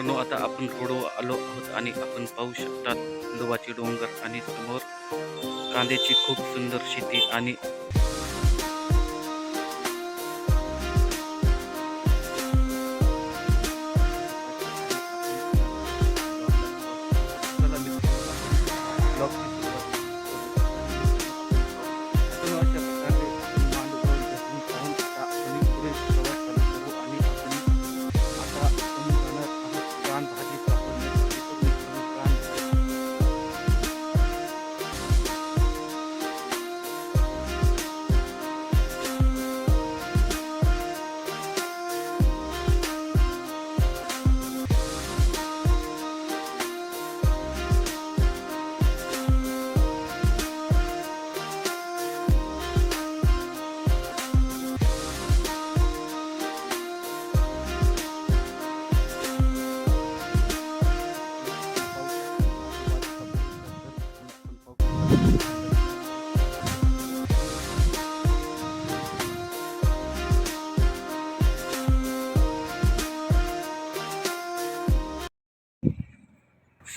मित्रांनो आता आपण रोडवर आलो आहोत आणि आपण पाहू शकता दुबाची डोंगर आणि समोर कांद्याची खूप सुंदर शेती आणि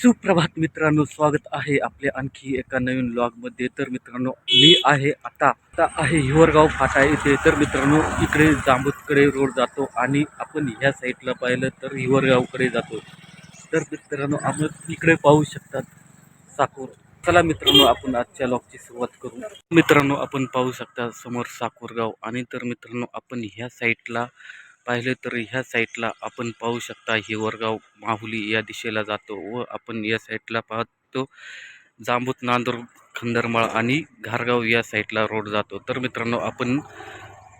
सुप्रभात मित्रांनो स्वागत आहे आपले आणखी एका नवीन मध्ये तर मित्रांनो मी आहे आता. आता आहे हिवरगाव फाटा येथे तर मित्रांनो इकडे जांबूतकडे रोड जातो आणि आपण ह्या साईडला पाहिलं तर हिवरगावकडे जातो. तर मित्रांनो आपण इकडे पाहू शकतात साकोर. चला मित्रांनो आपण आजच्या लॉगची सुरुवात करू. मित्रांनो आपण पाहू शकता समोर साकोरगाव. आणि तर मित्रांनो आपण ह्या साईडला पाहिलं तर ह्या साईडला आपण पाहू शकता हिवरगाव माहुली या दिशेला जातो व आपण या साईडला पाहतो जांबूत नांदूर खंदरमाळ आणि घारगाव या साईडला रोड जातो. तर मित्रांनो आपण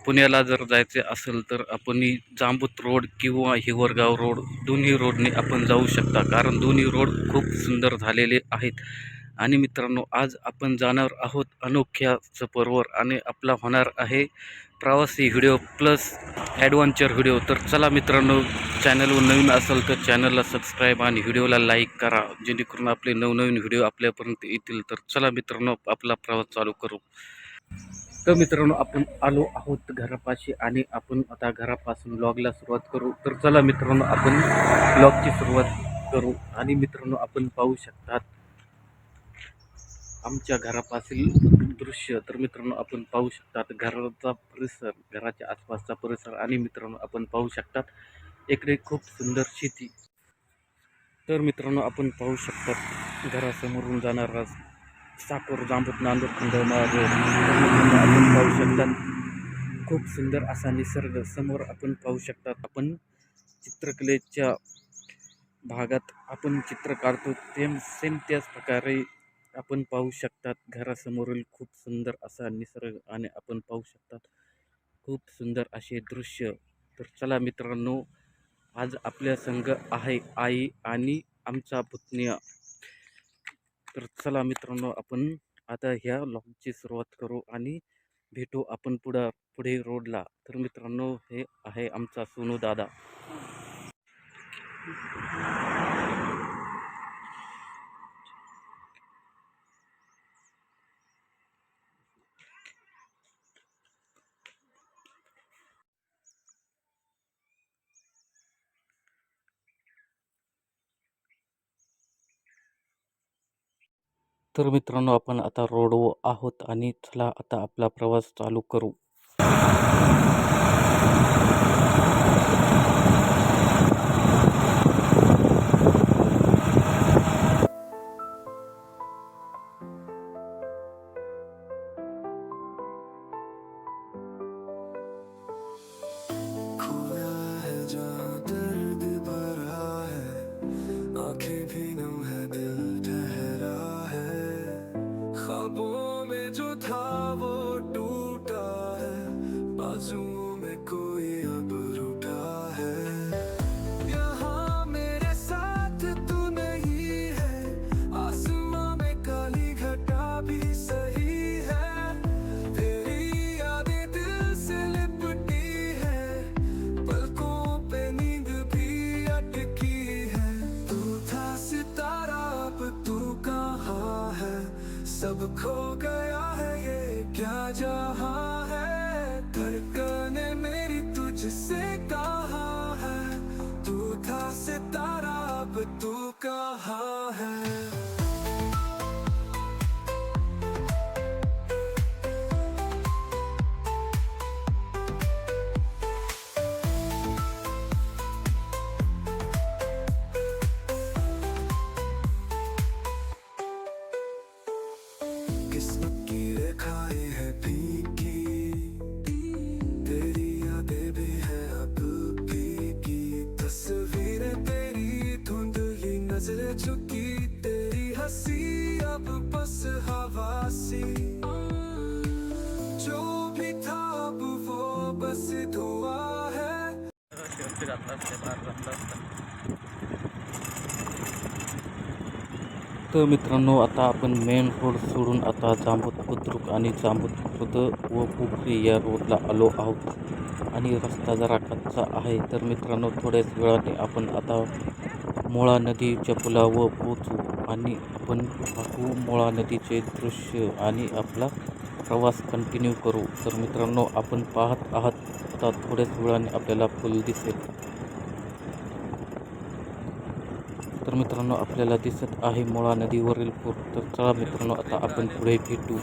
पुण्याला जर जायचे असेल तर आपण जांबूत रोड किंवा हिवरगाव रोड दोन्ही रोडने आपण जाऊ शकता. कारण दोन्ही रोड खूप सुंदर झालेले आहेत. आणि मित्रांनो आज आपण जाणार आहोत अनोख्या सफरवर आणि आपला होणार आहे प्रवासी व्हिडिओ प्लस ॲडव्हेंचर व्हिडिओ. तर चला मित्रांनो चॅनलवर नवीन असेल तर चॅनलला सबस्क्राईब आणि व्हिडिओला लाईक करा. जेणेकरून आपले नवनवीन व्हिडिओ आपल्यापर्यंत येतील. तर चला मित्रांनो आपला प्रवास चालू करू. तर मित्रांनो आपण आलो आहोत घरापाशी आणि आपण आता घरापासून ब्लॉगला सुरुवात करू. तर चला मित्रांनो आपण ब्लॉगची सुरुवात करू. आणि मित्रांनो आपण पाहू शकतात आमच्या घरापाशील दृश्य तर मित्रांनो आपण पाहू शकतात. घराचा परिसर घराच्या आसपासचा परिसर आणि मित्रांनो आपण पाहू शकतात. इकडे खूप सुंदर शेती. तर मित्रांनो आपण पाहू शकतात घरासमोरून जाणारा साकोर जांबूत नांदूर खंडोबा रोड. आपण पाहू शकतात. खूप सुंदर असा निसर्ग समोर आपण पाहू शकतात. आपण चित्रकलेच्या भागात आपण चित्र काढतो. तेम सेम त्याच प्रकारे आपण पाहू शकतात. घरासमोरील खूप सुंदर असा निसर्ग आणि आपण पाहू शकतात. खूप सुंदर असे दृश्य. तर चला मित्रांनो आज आपल्या संघ आहे आई आणि आमचा पुतण्या. तर चला मित्रांनो आपण आता ह्या लॉकची सुरुवात करू आणि भेटू आपण पुढं पुढे रोडला तर मित्रांनो हे आहे आमचा सोनू दादा. तर मित्रांनो आपण आता रोडवर आहोत आणि चला आता आपला प्रवास चालू करू. but cold. बस हवासी जो भी था अब वो बस धुआं है तर मित्रांनो आता आपण मेन रोड सोडून आता जांबूत बुद्रुक आणि जांबूत खुर्द व पोखरी या रोडला आलो आहोत. आणि रस्ता जरा कच्चा आहे. तर मित्रांनो थोड्याच वेळाने आपण आता मुळा नदीच्या पुलावर पोचू आणि आपण पाहू मुळा नदीचे दृश्य आणि आपला प्रवास कंटिन्यू करू. तर मित्रांनो आपण पाहत आहात आता थोड्याच वेळाने आपल्याला पूल दिसेल. तर मित्रांनो आपल्याला दिसत आहे मुळा नदीवरील पूर. तर चला मित्रांनो आता आपण पुढे भेटू.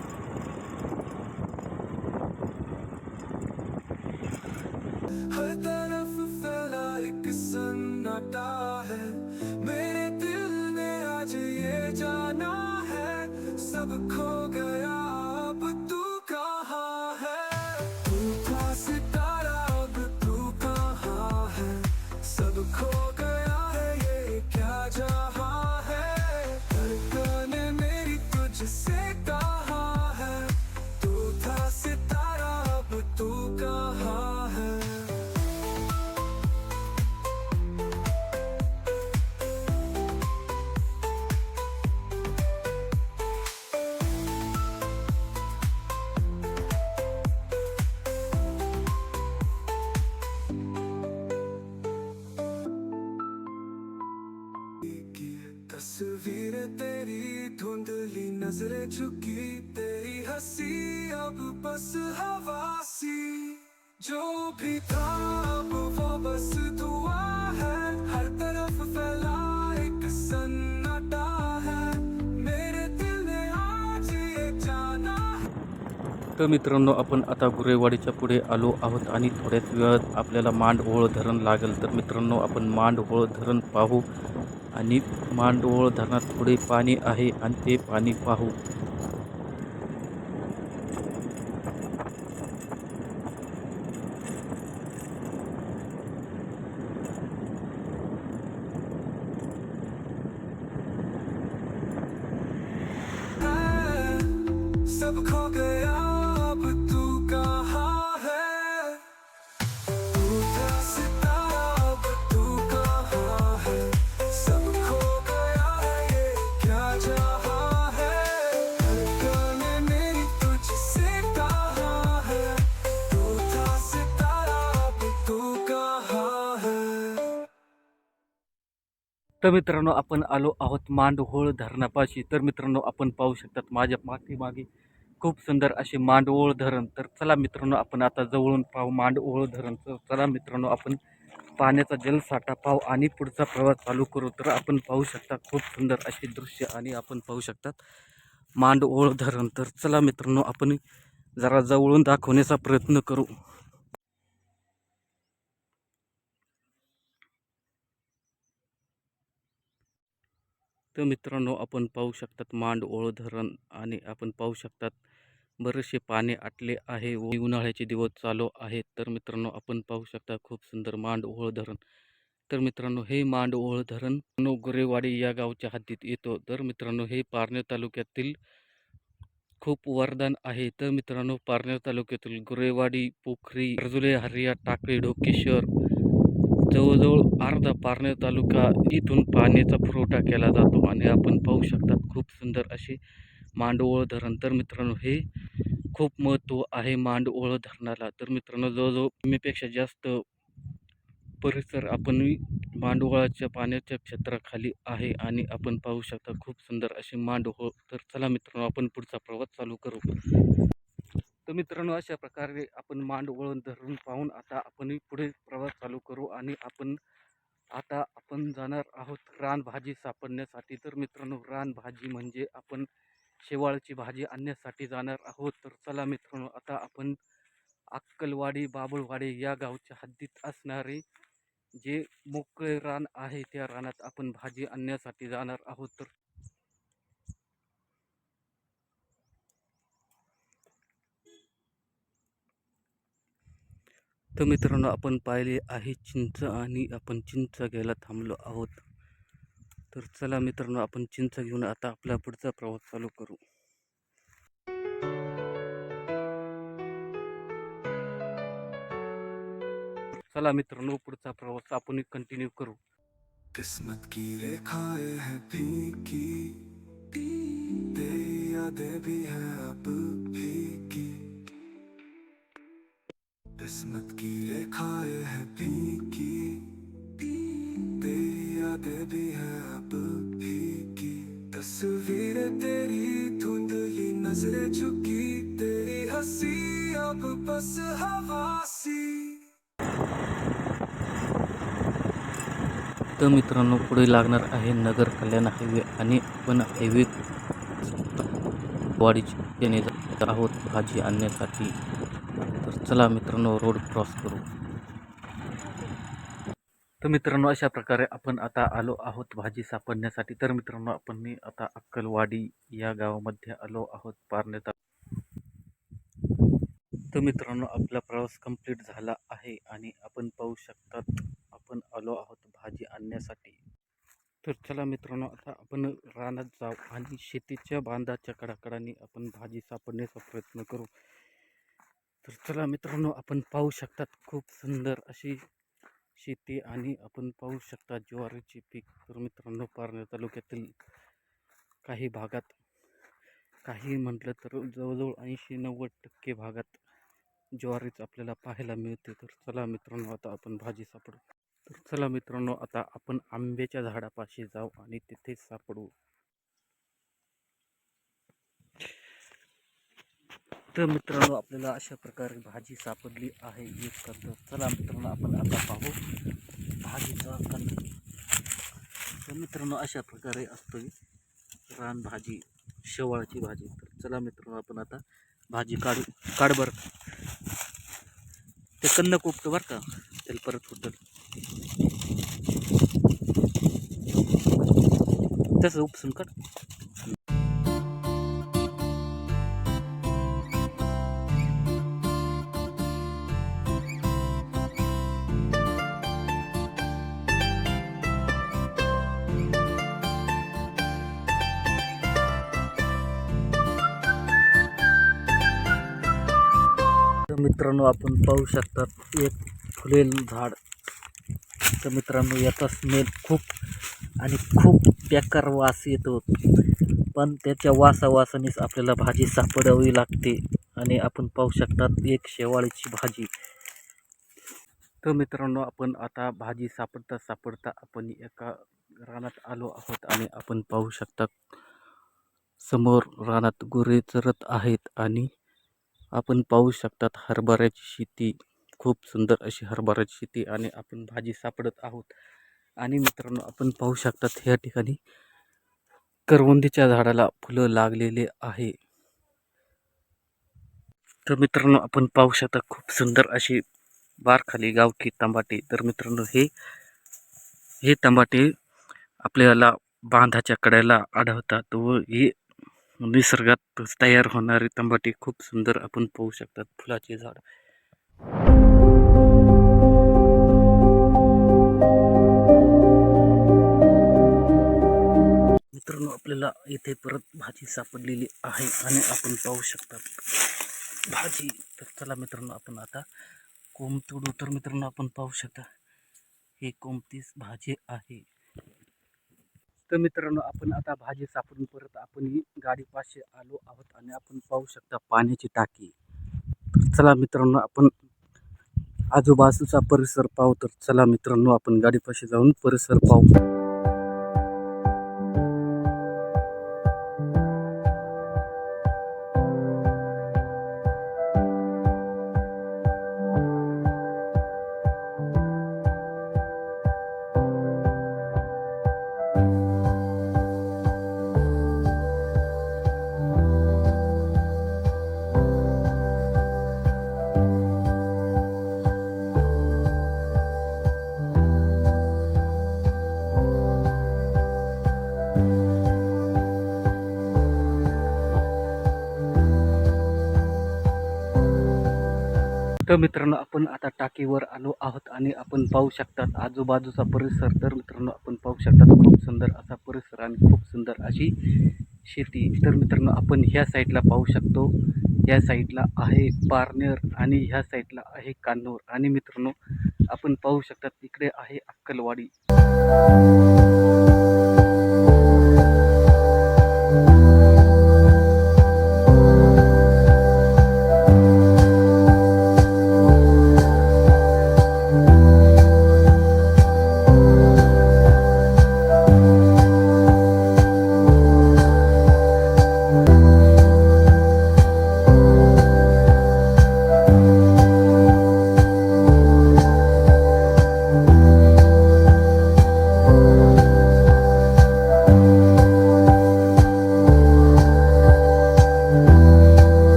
नजरें झुकी तेरी हंसी अब बस हवासी जो भी था अब वो बस दुआ है। हर तरफ फैला एक सन्नाटा है। मेरे दिल ने आज ये जाना तर मित्रांनो आपण आता गुरेवाडीच्या पुढे आलो आहोत आणि थोड्याच वेळात आपल्याला मांडओळ धरण लागेल. तर मित्रांनो आपण मांडओळ धरण पाहू. आणि मांडओळ धरणात थोडे पाणी आहे आणि ते पाणी पाहू. तर मित्रांनो आपण आलो आहोत मांडवळ धरणापाशी. तर मित्रांनो आपण पाहू शकतात माझ्या पाठीमागे खूप सुंदर असे मांडओळ धरण. तर चला मित्रांनो आपण आता जवळून पाहू मांडओळ धरण. तर चला मित्रांनो आपण पाण्याचा जलसाठा पाहू आणि पुढचा प्रवास चालू करू. तर आपण पाहू शकता खूप सुंदर असे दृश्य आणि आपण पाहू शकतात मांडओळ धरण. तर चला मित्रांनो आपण जरा जवळून दाखवण्याचा प्रयत्न करू. तर मित्रांनो आपण पाहू शकतात मांड ओळ धरण आणि आपण पाहू शकतात बरेचसे पाणी आटले आहे व उन्हाळ्याचे दिवस चालू आहेत. तर मित्रांनो आपण पाहू शकता खूप सुंदर मांड ओळ धरण. तर मित्रांनो हे मांड ओळ धरण नो गुरेवाडी या गावच्या हद्दीत येतो. तर मित्रांनो हे पारनेर तालुक्यातील खूप वरदान आहे. तर मित्रांनो पारनेर तालुक्यातील गुरेवाडी पोखरी अर्जुले हरिया टाकळी ढोकेश्वर जवळजवळ अर्धा पारनेर तालुका इथून पाण्याचा पुरवठा केला जातो आणि आपण पाहू शकतात खूप सुंदर असे मांडवळ धरण. तर मित्रांनो हे खूप महत्त्व आहे मांडवळ धरणाला. तर मित्रांनो जवळजवळ कमीपेक्षा जास्त परिसर आपण मांडवळाच्या पाण्याच्या क्षेत्राखाली आहे आणि आपण पाहू शकता खूप सुंदर असे मांडवळ. तर चला मित्रांनो आपण पुढचा प्रवास चालू करू. तर मित्रांनो अशा प्रकारे आपण मांडवळण धरून पाहून आता आपण पुढे प्रवास चालू करू आणि आपण आता आपण जाणार आहोत रानभाजी सापडण्यासाठी. तर मित्रांनो रानभाजी म्हणजे आपण शेवाळची भाजी आणण्यासाठी जाणार आहोत. तर चला मित्रांनो आता आपण अक्कलवाडी बाबुळवाडी या गावच्या हद्दीत असणारे जे मोकळे रान आहे त्या रानात आपण भाजी आणण्यासाठी जाणार आहोत. तर तर मित्रांनो आपण पाहिले आहे चिंच आणि आपण चिंच घ्यायला थांबलो आहोत. तर चला मित्रांनो आपण चिंच घेऊन आता आपला पुढचा प्रवास चालू करू. चला मित्रांनो पुढचा प्रवास आपण कंटिन्यू करू. किस्मत की रेखाएं है फीकी यादें भी है अब फीकी. किस्मत की रेखाएं हैं फीकी तेरी यादें भी है अब फीकी। तस्वीरें तेरी धुंधली नजरें झुकी। तेरी हंसी अब बस हवासी। तर मित्रांनो पुढे लागणार आहे नगर कल्याण हायवे आणि आपण हायवे वाडीची आहोत भाजी आणण्यासाठी चला मित्रांनो रोड क्रॉस करू. तर मित्रांनो अशा प्रकारे आपण आता आलो आहोत भाजी सापडण्यासाठी. तर मित्रांनो आपण मी आता अक्कलवाडी या गावामध्ये आलो आहोत पारण्यात तर मित्रांनो आपला प्रवास कंप्लीट झाला आहे आणि आपण पाहू शकतात आपण आलो आहोत भाजी आणण्यासाठी. तर चला मित्रांनो आता आपण रानात जाऊ आणि शेतीच्या बांधाच्या कडाकडाने आपण भाजी सापडण्याचा प्रयत्न करू. तर चला मित्रांनो आपण पाहू शकतात खूप सुंदर अशी शेती आणि आपण पाहू शकता ज्वारीचे पीक. तर मित्रांनो पारनेर तालुक्यातील काही भागात काही म्हटलं तर जवळजवळ ऐंशी नव्वद टक्के भागात ज्वारीच आपल्याला पाहायला मिळते. तर चला मित्रांनो आता आपण भाजी सापडू. तर चला मित्रांनो आता आपण आंब्याच्या झाडापाशी जाऊ आणि तिथे सापडू. तर मित्रांनो आपल्याला अशा प्रकारे भाजी सापडली आहे. एक कंद चला मित्रांनो आपण आता पाहू भाजीचा कंद तर मित्रांनो अशा प्रकारे असतो रानभाजी शेवाळाची भाजी. तर चला मित्रांनो आपण आता भाजी काढू काढ बरं. ते कंद कोपतं बरं का? त्याला परत फुटल तसं उपसून काढ. मित्रांनो आपण पाहू शकतात एक फुलेल झाड. तर मित्रांनो याचा स्मेल खूप आणि खूप बेकार वास येतो. पण त्याच्या वासावासानेच आपल्याला भाजी सापडावी लागते आणि आपण पाहू शकतात एक शेवाळीची भाजी. तर मित्रांनो आपण आता भाजी सापडता सापडता आपण एका रानात आलो आहोत आणि आपण पाहू शकता समोर रानात गुरे चरत आहेत आणि आपण पाहू शकतात हरभऱ्याची शेती. खूप सुंदर अशी हरभऱ्याची शेती आणि आपण भाजी सापडत आहोत. आणि मित्रांनो आपण पाहू शकतात ह्या ठिकाणी करवंदीच्या झाडाला फुलं लागलेले आहे. तर मित्रांनो आपण पाहू शकता खूप सुंदर अशी बारखाली गावठी तंबाटे. तर मित्रांनो हे हे तंबाटे आपल्याला बांधाच्या कड्याला आढळतात व हे निसर्गात तयार होणारे तंबाटे खूप सुंदर आपण पाहू शकतात फुलाचे झाड. मित्रांनो आपल्याला इथे परत भाजी सापडलेली आहे आणि आपण पाहू शकतात भाजी. तर चला मित्रांनो आपण आता कोंब तोडू. तर मित्रांनो आपण पाहू शकता हे कोमतीच भाजी आहे. तर मित्रांनो आपण आता भाजी सापडून परत आपण ही गाडीपाशी आलो आहोत आणि आपण पाहू शकता पाण्याची टाकी. तर चला मित्रांनो आपण आजूबाजूचा परिसर पाहू. तर चला मित्रांनो आपण गाडीपाशी जाऊन परिसर पाहू. तर मित्रांनो आपण आता टाकीवर आलो आहोत आणि आपण पाहू शकतात आजूबाजूचा परिसर. तर मित्रांनो आपण पाहू शकतात खूप सुंदर असा परिसर आणि खूप सुंदर अशी शेती. तर मित्रांनो आपण ह्या साईडला पाहू शकतो. या साईडला आहे पारनेर आणि ह्या साईडला आहे कान्नूर. आणि मित्रांनो आपण पाहू शकतात इकडे आहे अक्कलवाडी.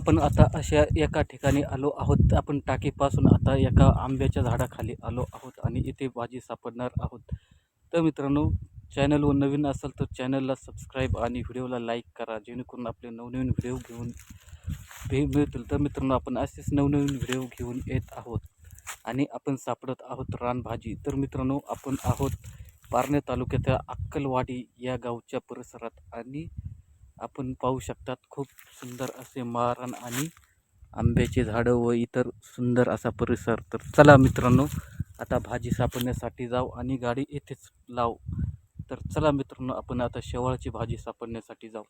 आपण आता अशा एका ठिकाणी आलो आहोत. आपण टाकीपासून आता एका आंब्याच्या झाडाखाली आलो आहोत आणि इथे भाजी सापडणार आहोत. तर मित्रांनो चॅनलवर नवीन असाल तर चॅनलला सबस्क्राईब आणि व्हिडिओला लाईक करा जेणेकरून आपले नवनवीन व्हिडिओ घेऊन भे मिळतील. तर मित्रांनो आपण असेच नवनवीन व्हिडिओ घेऊन येत आहोत आणि आपण सापडत आहोत रानभाजी. तर मित्रांनो आपण आहोत पारणे तालुक्यातल्या अक्कलवाडी या गावच्या परिसरात आणि आपण पाहू शकतात खूप सुंदर असे मारण आणि आंब्याचे झाडं व इतर सुंदर असा परिसर. तर चला मित्रांनो आता भाजी सापडण्यासाठी जाऊ आणि गाडी येथेच लाव. तर चला मित्रांनो आपण आता शेवाळाची भाजी सापडण्यासाठी जाऊ.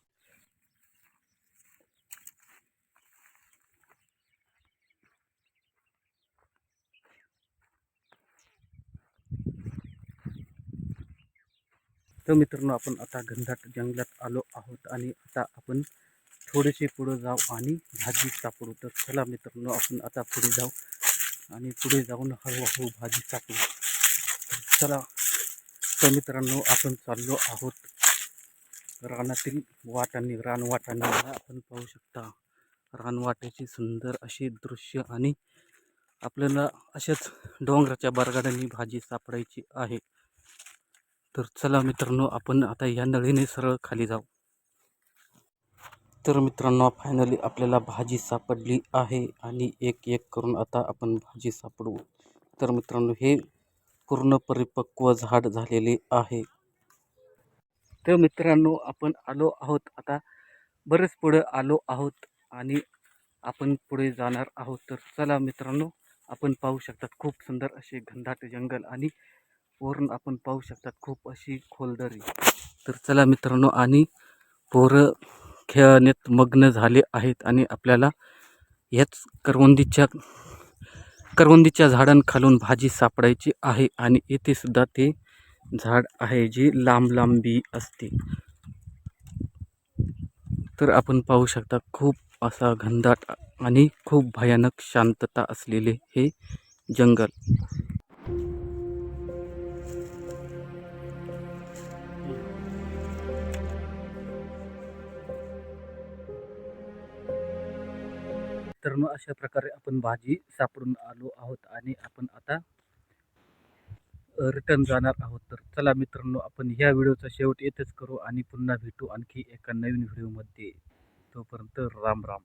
तर मित्रांनो आपण आता घनदाट जंगलात आलो आहोत आणि आता आपण थोडेसे पुढं जाऊ आणि भाजी सापडू. तर चला मित्रांनो आपण आता पुढे जाऊ आणि पुढे जाऊन हळूहळू भाजी सापडू. तर चला तर मित्रांनो आपण चाललो आहोत रानातील वाटांनी रानवाटांनी आपण पाहू शकता. रानवाट्याची सुंदर अशी दृश्य आणि आपल्याला अशाच डोंगराच्या बरगाड्यांनी भाजी सापडायची आहे. तर चला मित्रांनो आपण आता या नळीने सरळ खाली जाऊ. तर मित्रांनो फायनली आपल्याला भाजी सापडली आहे आणि एक एक करून आता आपण भाजी सापडू. तर मित्रांनो हे पूर्ण परिपक्व झाड झालेले आहे. तर मित्रांनो आपण आलो आहोत आता. बरेच पुढे आलो आहोत आणि आपण पुढे जाणार आहोत. तर चला मित्रांनो आपण पाहू शकतात खूप सुंदर असे घनदाट जंगल आणि वरून आपण पाहू शकतात खूप अशी खोलदरी. तर चला मित्रांनो आणि पोरं खेळण्यात मग्न झाले आहेत आणि आपल्याला याच करवंदीच्या करवंदीच्या झाडांखालून भाजी सापडायची आहे आणि येथे सुद्धा ते झाड आहे जे लांब लांबी असते. तर आपण पाहू शकता खूप असा घनदाट आणि खूप भयानक शांतता असलेले हे जंगल. मित्रांनो अशा प्रकारे आपण भाजी सापडून आलो आहोत आणि आपण आता रिटर्न जाणार आहोत. तर चला मित्रांनो आपण ह्या व्हिडिओचा शेवट येथेच करू आणि पुन्हा भेटू आणखी एका नवीन व्हिडिओमध्ये. तोपर्यंत राम राम.